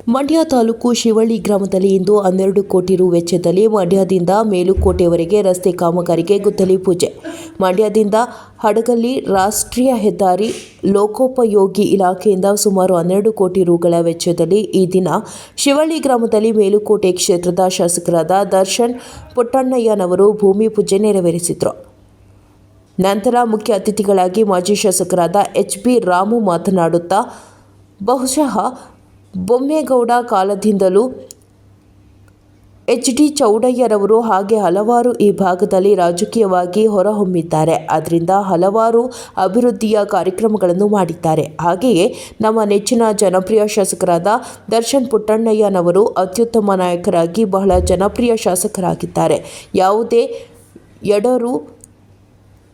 ಮಂಡ್ಯ ತಾಲೂಕು ಶಿವಳ್ಳಿ ಗ್ರಾಮದಲ್ಲಿ ಇಂದು ಹನ್ನೆರಡು ಕೋಟಿ ರು ವೆಚ್ಚದಲ್ಲಿ ಮಂಡ್ಯದಿಂದ ಮೇಲುಕೋಟೆವರೆಗೆ ರಸ್ತೆ ಕಾಮಗಾರಿಗೆ ಗುದ್ದಲಿ ಪೂಜೆ. ಮಂಡ್ಯದಿಂದ ಹಡಗಲ್ಲಿ ರಾಷ್ಟ್ರೀಯ ಹೆದ್ದಾರಿ ಲೋಕೋಪಯೋಗಿ ಇಲಾಖೆಯಿಂದ ಸುಮಾರು ಹನ್ನೆರಡು ಕೋಟಿ ರುಗಳ ವೆಚ್ಚದಲ್ಲಿ ಈ ದಿನ ಶಿವಳ್ಳಿ ಗ್ರಾಮದಲ್ಲಿ ಮೇಲುಕೋಟೆ ಕ್ಷೇತ್ರದ ಶಾಸಕರಾದ ದರ್ಶನ್ ಪುಟ್ಟಣ್ಣಯ್ಯನವರು ಭೂಮಿ ಪೂಜೆ ನೆರವೇರಿಸಿದರು. ನಂತರ ಮುಖ್ಯ ಅತಿಥಿಗಳಾಗಿ ಮಾಜಿ ಶಾಸಕರಾದ ಎಚ್ ಬಿ ರಾಮು ಮಾತನಾಡುತ್ತಾ, ಬಹುಶಃ ಬೊಮ್ಮೇಗೌಡ ಕಾಲದಿಂದಲೂ ಎಚ್ ಡಿ ಚೌಡಯ್ಯರವರು ಹಾಗೆ ಹಲವಾರು ಈ ಭಾಗದಲ್ಲಿ ರಾಜಕೀಯವಾಗಿ ಹೊರಹೊಮ್ಮಿದ್ದಾರೆ. ಅದರಿಂದ ಹಲವಾರು ಅಭಿವೃದ್ಧಿಯ ಕಾರ್ಯಕ್ರಮಗಳನ್ನು ಮಾಡಿದ್ದಾರೆ. ಹಾಗೆಯೇ ನಮ್ಮ ನೆಚ್ಚಿನ ಜನಪ್ರಿಯ ಶಾಸಕರಾದ ದರ್ಶನ್ ಪುಟ್ಟಣ್ಣಯ್ಯನವರು ಅತ್ಯುತ್ತಮ ನಾಯಕರಾಗಿ ಬಹಳ ಜನಪ್ರಿಯ ಶಾಸಕರಾಗಿದ್ದಾರೆ. ಯಾವುದೇ ಎಡರು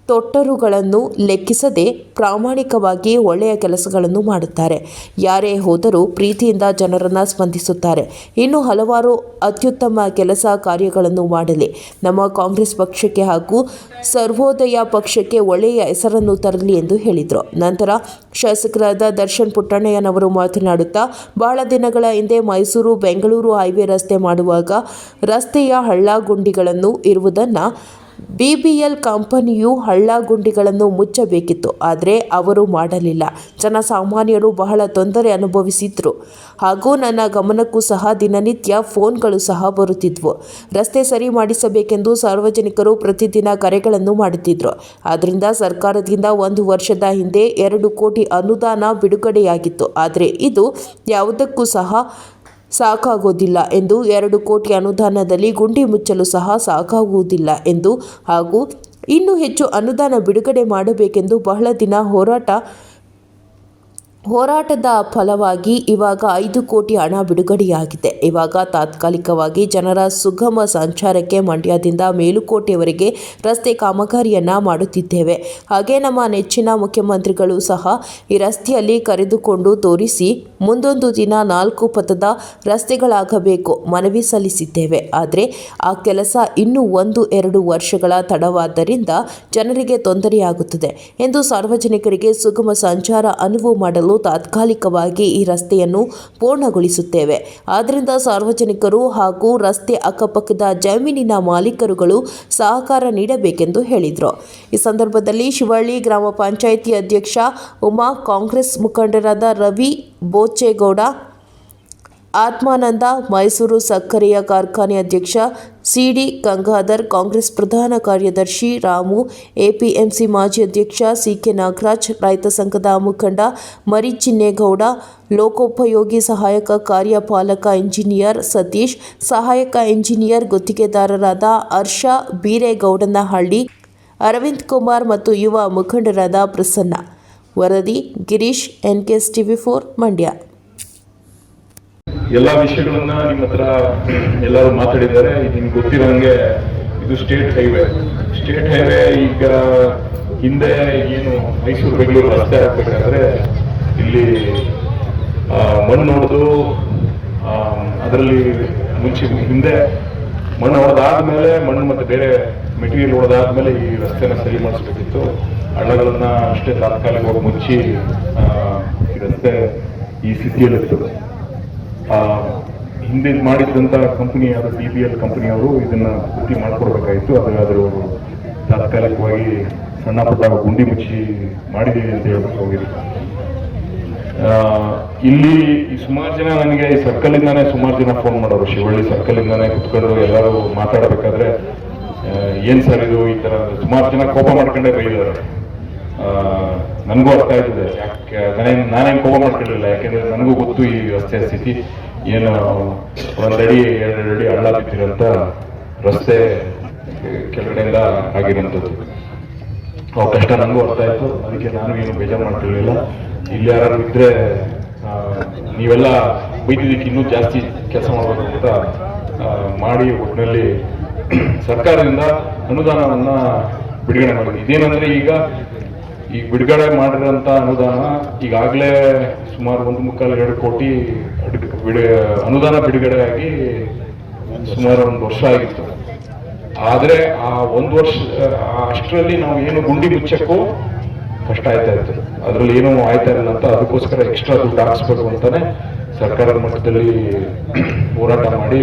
ತೊಟ್ಟರುಗಳನ್ನು ಲೆಕ್ಕಿಸದೆ ಪ್ರಾಮಾಣಿಕವಾಗಿ ಒಳ್ಳೆಯ ಕೆಲಸಗಳನ್ನು ಮಾಡುತ್ತಾರೆ. ಯಾರೇ ಹೋದರೂ ಪ್ರೀತಿಯಿಂದ ಜನರನ್ನು ಸ್ಪಂದಿಸುತ್ತಾರೆ. ಇನ್ನು ಹಲವಾರು ಅತ್ಯುತ್ತಮ ಕೆಲಸ ಕಾರ್ಯಗಳನ್ನು ಮಾಡಲಿ. ನಮ್ಮ ಕಾಂಗ್ರೆಸ್ ಪಕ್ಷಕ್ಕೆ ಹಾಗೂ ಸರ್ವೋದಯ ಪಕ್ಷಕ್ಕೆ ಒಳ್ಳೆಯ ಹೆಸರನ್ನು ತರಲಿ ಎಂದು ಹೇಳಿದರು. ನಂತರ ಶಾಸಕರಾದ ದರ್ಶನ್ ಪುಟ್ಟಣ್ಣಯ್ಯನವರು ಮಾತನಾಡುತ್ತಾ, ಬಹಳ ದಿನಗಳ ಹಿಂದೆ ಮೈಸೂರು ಬೆಂಗಳೂರು ಹೈವೇ ರಸ್ತೆ ಮಾಡುವಾಗ ರಸ್ತೆಯ ಹಳ್ಳ ಗುಂಡಿಗಳನ್ನು ಇರುವುದನ್ನು ಬಿಬಿಎಲ್ ಕಂಪನಿಯು ಹಳ್ಳ ಗುಂಡಿಗಳನ್ನು ಮುಚ್ಚಬೇಕಿತ್ತು, ಆದರೆ ಅವರು ಮಾಡಲಿಲ್ಲ. ಜನಸಾಮಾನ್ಯರು ಬಹಳ ತೊಂದರೆ ಅನುಭವಿಸಿದ್ರು. ಹಾಗೂ ನನ್ನ ಗಮನಕ್ಕೂ ಸಹ ದಿನನಿತ್ಯ ಫೋನ್ಗಳು ಸಹ ಬರುತ್ತಿದ್ವು. ರಸ್ತೆ ಸರಿ ಮಾಡಿಸಬೇಕೆಂದು ಸಾರ್ವಜನಿಕರು ಪ್ರತಿದಿನ ಕರೆಗಳನ್ನು ಮಾಡುತ್ತಿದ್ದರು ಆದ್ದರಿಂದ ಸರ್ಕಾರದಿಂದ ಒಂದು ವರ್ಷದ ಹಿಂದೆ ಎರಡು ಕೋಟಿ ಅನುದಾನ ಬಿಡುಗಡೆಯಾಗಿತ್ತು. ಆದರೆ ಇದು ಯಾವುದಕ್ಕೂ ಸಹ ಸಾಕಾಗೋದಿಲ್ಲ ಎಂದು ಎರಡು ಕೋಟಿ ಅನುದಾನದಲ್ಲಿ ಗುಂಡಿ ಮುಚ್ಚಲು ಸಹ ಸಾಕಾಗುವುದಿಲ್ಲ ಎಂದು ಹಾಗೂ ಇನ್ನೂ ಹೆಚ್ಚು ಅನುದಾನ ಬಿಡುಗಡೆ ಮಾಡಬೇಕೆಂದು ಬಹಳ ದಿನ ಹೋರಾಟ, ಹೋರಾಟದ ಫಲವಾಗಿ ಇವಾಗ ಐದು ಕೋಟಿ ಹಣ ಬಿಡುಗಡೆಯಾಗಿದೆ. ಇವಾಗ ತಾತ್ಕಾಲಿಕವಾಗಿ ಜನರ ಸುಗಮ ಸಂಚಾರಕ್ಕೆ ಮಂಡ್ಯದಿಂದ ಮೇಲುಕೋಟೆಯವರೆಗೆ ರಸ್ತೆ ಕಾಮಗಾರಿಯನ್ನು ಮಾಡುತ್ತಿದ್ದೇವೆ. ಹಾಗೆ ನಮ್ಮ ನೆಚ್ಚಿನ ಮುಖ್ಯಮಂತ್ರಿಗಳು ಸಹ ಈ ರಸ್ತೆಯಲ್ಲಿ ಕರೆದುಕೊಂಡು ತೋರಿಸಿ ಮುಂದೊಂದು ದಿನ ನಾಲ್ಕು ಪಥದ ರಸ್ತೆಗಳಾಗಬೇಕು ಮನವಿ ಸಲ್ಲಿಸಿದ್ದೇವೆ. ಆದರೆ ಆ ಕೆಲಸ ಇನ್ನೂ ಒಂದು, ಎರಡು ವರ್ಷಗಳ ತಡವಾದ್ದರಿಂದ ಜನರಿಗೆ ತೊಂದರೆಯಾಗುತ್ತದೆ ಎಂದು ಸಾರ್ವಜನಿಕರಿಗೆ ಸುಗಮ ಸಂಚಾರ ಅನುವು ಮಾಡಲು ತಾತ್ಕಾಲಿಕವಾಗಿ ಈ ರಸ್ತೆಯನ್ನು ಪೂರ್ಣಗೊಳಿಸುತ್ತೇವೆ. ಆದ್ದರಿಂದ ಸಾರ್ವಜನಿಕರು ಹಾಗೂ ರಸ್ತೆ ಅಕ್ಕಪಕ್ಕದ ಜಮೀನಿನ ಮಾಲೀಕರುಗಳು ಸಹಕಾರ ನೀಡಬೇಕೆಂದು ಹೇಳಿದರು. ಈ ಸಂದರ್ಭದಲ್ಲಿ ಶಿವಳ್ಳಿ ಗ್ರಾಮ ಪಂಚಾಯಿತಿ ಅಧ್ಯಕ್ಷ, ಉಮಾ ಕಾಂಗ್ರೆಸ್ ಮುಖಂಡರಾದ ರವಿ ಬೋಚೇಗೌಡ ಆತ್ಮಾನಂದ, ಮೈಸೂರು ಸಕ್ಕರೆಯ ಕಾರ್ಖಾನೆ ಅಧ್ಯಕ್ಷ ಸಿಡಿ ಗಂಗಾಧರ್, ಕಾಂಗ್ರೆಸ್ ಪ್ರಧಾನ ಕಾರ್ಯದರ್ಶಿ ರಾಮು, ಎಪಿಎಂಸಿ ಮಾಜಿ ಅಧ್ಯಕ್ಷ ಸಿಕೆ ನಾಗರಾಜ್, ರೈತ ಸಂಘದ ಮುಖಂಡ ಮರಿಚಿನ್ನೇಗೌಡ, ಲೋಕೋಪಯೋಗಿ ಸಹಾಯಕ ಕಾರ್ಯಪಾಲಕ ಇಂಜಿನಿಯರ್ ಸತೀಶ್, ಸಹಾಯಕ ಇಂಜಿನಿಯರ್ ಗುತ್ತಿಗೆದಾರರಾದ ಹರ್ಷ ಬೀರೇಗೌಡನಹಳ್ಳಿ, ಅರವಿಂದ್ ಕುಮಾರ್ ಮತ್ತು ಯುವ ಮುಖಂಡರಾದ ಪ್ರಸನ್ನ. ವರದಿ, Girish NKS TV four, Mandya. ಎಲ್ಲ ವಿಷಯಗಳನ್ನ ನಿಮ್ಮ ಹತ್ರ ಎಲ್ಲರೂ ಮಾತಾಡಿದ್ದಾರೆ. ನಿಮ್ಗೆ ಗೊತ್ತಿರೋಂಗೆ ಇದು ಸ್ಟೇಟ್ ಹೈವೇ ಸ್ಟೇಟ್ ಹೈವೇ ಈಗ ಹಿಂದೆ ಏನು ಮೈಸೂರು, ಬೆಂಗಳೂರು ರಸ್ತೆ ಆಗ್ಬೇಕಾದ್ರೆ ಇಲ್ಲಿ ಮಣ್ಣು ಹೊಡೆದು ಅದರಲ್ಲಿ ಮುಂಚೆ ಹಿಂದೆ ಮಣ್ಣು ಹೊಡೆದಾದ್ಮೇಲೆ ಮಣ್ಣು ಮತ್ತೆ ಬೇರೆ ಮೆಟೀರಿಯಲ್ ಹೊಡೆದಾದ್ಮೇಲೆ ಈ ರಸ್ತೆನ ಸರಿ ಮಾಡಿಸ್ಬೇಕಿತ್ತು. ಹಳ್ಳಗಳನ್ನ ಅಷ್ಟೇ ತಾತ್ಕಾಲಿಕವಾಗಿ ಮುಚ್ಚಿ ಈ ರಸ್ತೆ ಈ ಸ್ಥಿತಿಯಲ್ಲಿರ್ತದೆ. ಹಿಂದೆ ಮಾಡಿದಂತ ಕಂಪನಿ ಯಾರು ಬಿ ಎಲ್ ಕಂಪನಿಯವರು ಇದನ್ನ ಪೂರ್ತಿ ಮಾಡ್ಕೊಡ್ಬೇಕಾಯ್ತು. ಅದಾದ್ರೂ ತಾತ್ಕಾಲಿಕವಾಗಿ ಸಣ್ಣ ಪುಟ್ಟ ಗುಂಡಿ ಮುಚ್ಚಿ ಮಾಡಿದ್ದೀವಿ ಅಂತ ಹೇಳ್ಬೇಕು ಹೋಗಿದ್ರು ಇಲ್ಲಿ ಸುಮಾರು ಜನ ನನಗೆ ಈ ಸರ್ಕಲ್ ಇಂದಾನೆ ಸುಮಾರು ಜನ ಫೋನ್ ಮಾಡೋರು. ಶಿವಳ್ಳಿ ಸರ್ಕಲ್ ಇಂದಾನೆ ಕುತ್ಕೊಂಡು ಎಲ್ಲರೂ ಮಾತಾಡ್ಬೇಕಾದ್ರೆ ಏನ್ ಸರ್ ಇದು ಈ ತರ? ಸುಮಾರು ಜನ ಕೋಪ ಮಾಡ್ಕೊಂಡೇ ಬೈದಾರೆ ನನಗೂ ಅರ್ಥ ಆಯ್ತದೆ. ಯಾಕೆ ನನಗೆ ನಾನೇನು ಕೋಪ ಮಾಡ್ಕೊಳ್ಳಿಲ್ಲ ಯಾಕೆಂದ್ರೆ ನನಗೂ ಗೊತ್ತು ಈ ರಸ್ತೆ ಸ್ಥಿತಿ. ಏನು, ಒಂದಡಿ ಎರಡೆರಡು ಅಡಿ ಹಳ್ಳ ಬಿದ್ದಿರೋಂಥ ರಸ್ತೆ ಕೆಳಗಡೆಯಿಂದ ಆಗಿರೋಂಥದ್ದು ಆ ಕಷ್ಟ ನನಗೂ ಅರ್ಥ ಆಯ್ತು. ಅದಕ್ಕೆ ನಾನು ಏನು ಬೇಜಾರು ಮಾಡ್ತಿರ್ಲಿಲ್ಲ. ಇಲ್ಲಿ ಯಾರು ಇದ್ರೆ ನೀವೆಲ್ಲ ಬೈದಿದ್ದಕ್ಕೆ ಇನ್ನೂ ಜಾಸ್ತಿ ಕೆಲಸ ಮಾಡಬೇಕು ಅಂತ ಮಾಡಿ ಒಟ್ಟಿನಲ್ಲಿ ಸರ್ಕಾರದಿಂದ ಅನುದಾನವನ್ನ ಬಿಡುಗಡೆ ಮಾಡಿದೆ ಇದೇನಂದ್ರೆ ಈಗ ಈಗ ಬಿಡುಗಡೆ ಮಾಡಿರೋಂಥ ಅನುದಾನ ಈಗಾಗಲೇ ಸುಮಾರು ಒಂದು ಮುಕ್ಕಾಲು ಎರಡು ಕೋಟಿ ಬಿಡು ಅನುದಾನ ಬಿಡುಗಡೆಯಾಗಿ ಸುಮಾರು ಒಂದು ವರ್ಷ ಆಗಿತ್ತು. ಆದರೆ ಆ ಒಂದು ವರ್ಷ ಅಷ್ಟರಲ್ಲಿ ನಾವು ಏನು ಗುಂಡಿ ಮುಚ್ಚಕ್ಕೂ ಕಷ್ಟ ಆಯ್ತಾ ಇತ್ತು. ಅದರಲ್ಲಿ ಏನೂ ಆಯ್ತಾ ಇರಲಿಲ್ಲ ಅಂತ ಅದಕ್ಕೋಸ್ಕರ ಎಕ್ಸ್ಟ್ರಾ ದುಡ್ಡು ಹಾಕ್ಸ್ಬೇಕು ಅಂತಾನೆ ಸರ್ಕಾರದ ಮಟ್ಟದಲ್ಲಿ ಹೋರಾಟ ಮಾಡಿ